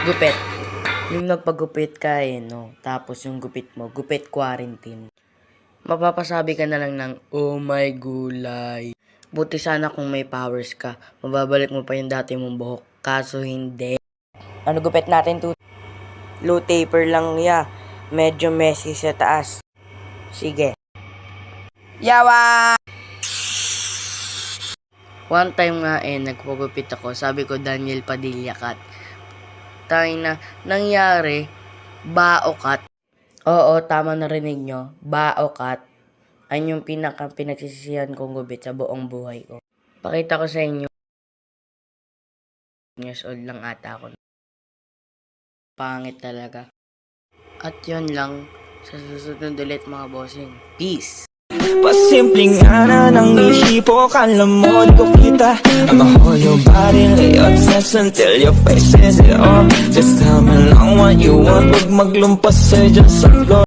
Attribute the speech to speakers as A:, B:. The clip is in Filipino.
A: Gupit. Yung nagpagupit ka eh, no? Tapos yung gupit mo, gupit quarantine. Mapapasabi ka na lang ng, oh my gulay. Buti sana kung may powers ka, mababalik mo pa yung dati mong buhok. Kaso hindi. Ano gupit natin to? Low taper lang ya. Medyo messy sa taas. Sige. Yawa! One time nga eh, nagpagupit ako. Sabi ko, Daniel Padilla cut. Tayo na, nangyari, bao cut. Oo, tama narinig nyo. Bao cut. Ay yung pinaka pinagsisisihan kong gupit sa buong buhay ko. Pakita ko sa inyo. Years old lang ata ako. Pangit talaga. At yun lang. Sa susunod ulit mga bossing. Peace!
B: Pasimpleng ana ng isipo Kala mo di ko kita I'ma hold your body Lay obsessed until your face says it all Just tell me lang what you want Huwag maglumpas eh dyan sa floor